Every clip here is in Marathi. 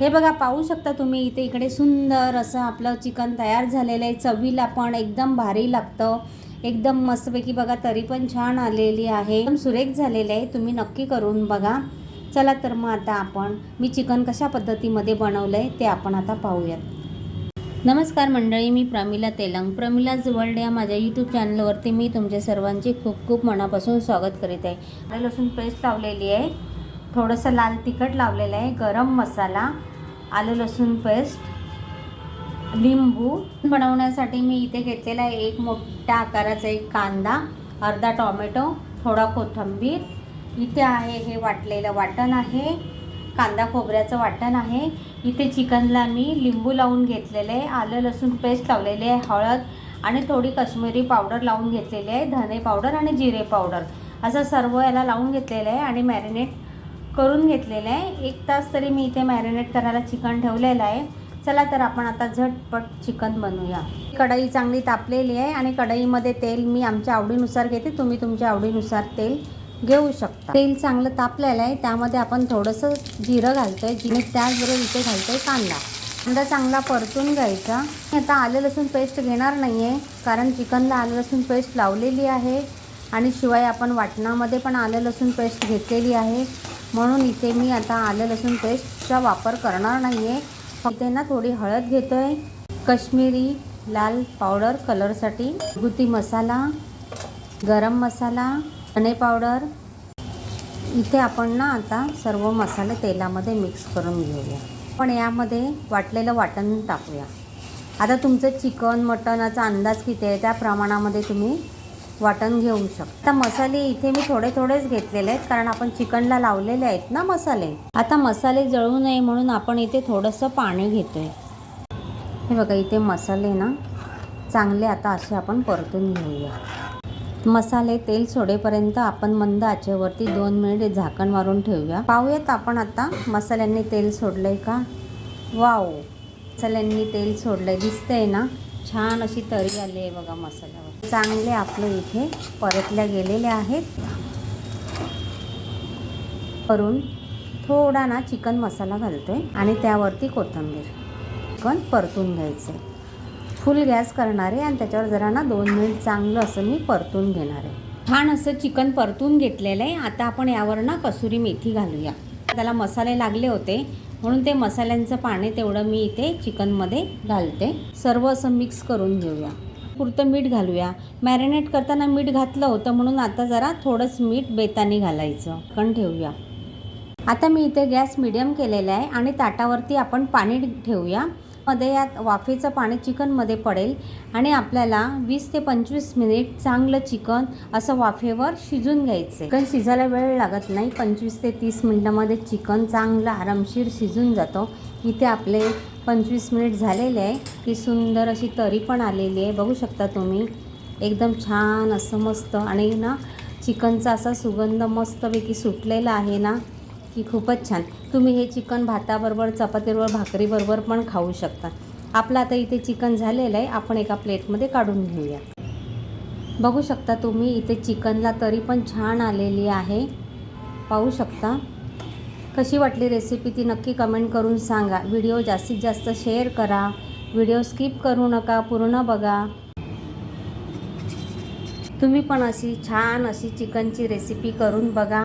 हे बघा पाहू शकता तुम्ही इथे इकडे सुंदर असं आपलं चिकन तयार झालेलं आहे. चवीला पण एकदम भारी लागतं. एकदम मस्तपैकी बघा तरी पण छान आलेली आहे. एकदम सुरेख झालेले आहे. तुम्ही नक्की करून बघा. चला तर मग आता आपण मी चिकन कशा पद्धतीमध्ये बनवलं आहे ते आपण आता पाहूयात. नमस्कार मंडळी मी प्रमिला तेलंग. प्रमिलाज वर्ल्ड या माझ्या यूट्यूब चॅनलवरती मी तुमच्या सर्वांचे खूप खूप मनापासून स्वागत करीत आहे. लसूण पेस्ट लावलेली आहे. थोडंसं लाल तिखट लावलेलं आहे. गरम मसाला. आलं लसूण पेस्ट लिंबू बनवण्यासाठी मी इथे घेतलेला आहे एक मोठ्या आकाराचा एक कांदा अर्धा टॉमॅटो थोडा कोथिंबीर. इथे आहे हे वाटलेलं वाटण आहे कांदा खोबऱ्याचं वाटण आहे. इथे चिकनला मी लिंबू लावून घेतलेले आहे आलं लसूण पेस्ट लावलेली आहे हळद आणि थोडी कश्मीरी पावडर लावून घेतलेली आहे धने पावडर आणि जिरे पावडर. असं सर्व याला लावून घेतलेलं आहे आणि मॅरिनेट करून घेतलेलं आहे. एक तास तरी मी इथे मॅरिनेट करायला चिकन ठेवलेलं आहे. चला तर आपण आता झटपट चिकन बनवूया. कढई चांगली तापलेली आहे आणि कढईमध्ये तेल मी आमच्या आवडीनुसार घेते. तुम्ही तुमच्या आवडीनुसार तेल घेऊ शकता. तेल चांगलं तापलेलं आहे. त्यामध्ये आपण थोडंसं जिरं घालतो आहे जिने त्याचबरोबर इथे घालतोय कांदा. कांदा चांगला परतून घ्यायचा. आता आलं लसूण पेस्ट घेणार नाही आहे कारण चिकनला आलं लसूण पेस्ट लावलेली आहे. आणि शिवाय आपण वाटणामध्ये पण आलं लसूण पेस्ट घेतलेली आहे. म्हणून इथे मी आता आलं लसूण पेस्टचा वापर करणार नाही आहे इथे ना थोडी हळद घेतो आहे कश्मीरी लाल पावडर कलरसाठी. गुती मसाला गरम मसाला धणे पावडर. इथे आपण ना आता सर्व मसाले तेलामध्ये मिक्स करून घेऊया. पण यामध्ये वाटलेलं वाटण टाकूया. आता तुमचं चिकन मटणाचा अंदाज किती आहे? त्या प्रमाणामध्ये तुम्ही वाटण घेऊ शकता. आता मसाले इथे मी थोडे थोडेच घेतलेले आहेत कारण आपण चिकनला लावलेले आहेत ना मसाले. आता मसाले जळू नये म्हणून आपण इथे थोडंसं पाणी घेतोय. हे बघा इथे मसाले ना चांगले आता असे आपण परतून घेऊया. मसाले तेल सोडेपर्यंत आपण मंद आचेवरती दोन मिनिट झाकण मारून ठेवूया. पाहूयात आपण आता मसाल्यांनी तेल सोडलंय का? वाव! मसाल्यांनी तेल सोडलंय दिसतंय ना? छान अशी तरी आली आहे बघा मसाल्यावर. चांगले आपले इथे परतल्या गेलेले आहेत. करून थोडा ना चिकन मसाला घालतो आहे आणि त्यावरती कोथिंबीर. चिकन परतून घ्यायचं फुल गॅस करणार आहे आणि त्याच्यावर जरा ना दोन मिनिट चांगलं असं मी परतून घेणार आहे. छान असं चिकन परतून घेतलेलं आहे. आता आपण यावर ना कसुरी मेथी घालूया. त्याला मसाले लागले होते. म्हणून ते मसाल्यांचं पाणी तेवढं मी इथे चिकनमध्ये घालते. सर्व असं मिक्स करून घेऊया. पुरतं मीठ घालूया. मॅरिनेट करताना मीठ घातलं होतं म्हणून आता जरा थोडंच मीठ बेतानी घालायचं. कण ठेवूया. आता मी इथे गॅस मिडियम केलेला आहे आणि ताटावरती आपण पाणी ठेवूया. मध्ये यात वाफेचं पाणी चिकनमध्ये पडेल आणि आपल्याला वीस ते पंचवीस मिनिट चांगलं चिकन असं वाफेवर शिजून घ्यायचं चिकन शिजायला वेळ लागत नाही. पंचवीस ते तीस मिनटामध्ये चिकन चांगलं आरामशीर शिजून जातो. इथे आपले पंचवीस मिनिट झालेले आहे. ती सुंदर अशी तरी पण आलेली आहे. बघू शकता तुम्ही. एकदम छान असं मस्त आणि ना चिकनचा असा सुगंध मस्तपैकी सुटलेला आहे ना. की खूपच छान. तुम्ही हे चिकन भाताबरोबर चपातीबरोबर भाकरीबरोबर पण खाऊ शकता. आपलं आता इथे चिकन झालेलं आहे. आपण एका प्लेटमध्ये काढून घेऊया. बघू शकता तुम्ही इथे चिकनला तरी पण छान आलेली आहे. पाहू शकता. कशी वाटली रेसिपी ती नक्की कमेंट करून सांगा. व्हिडिओ जास्तीत जास्त शेअर करा. व्हिडिओ स्किप करू नका. पूर्ण बघा. तुम्ही पण अशी छान अशी चिकनची रेसिपी करून बघा.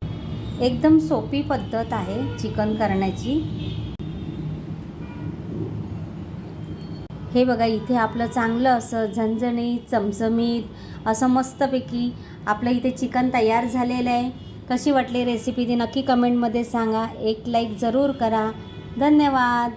एकदम सोपी पद्धत आहे चिकन करण्याची. हे बघा इथे आपलं चांगलं असं झणझणीत चमचमीत असं मस्तपैकी आपलं इथे चिकन तयार झालेलं आहे. कशी वाटली रेसिपी ती नक्की कमेंटमध्ये सांगा. एक लाईक जरूर करा. धन्यवाद.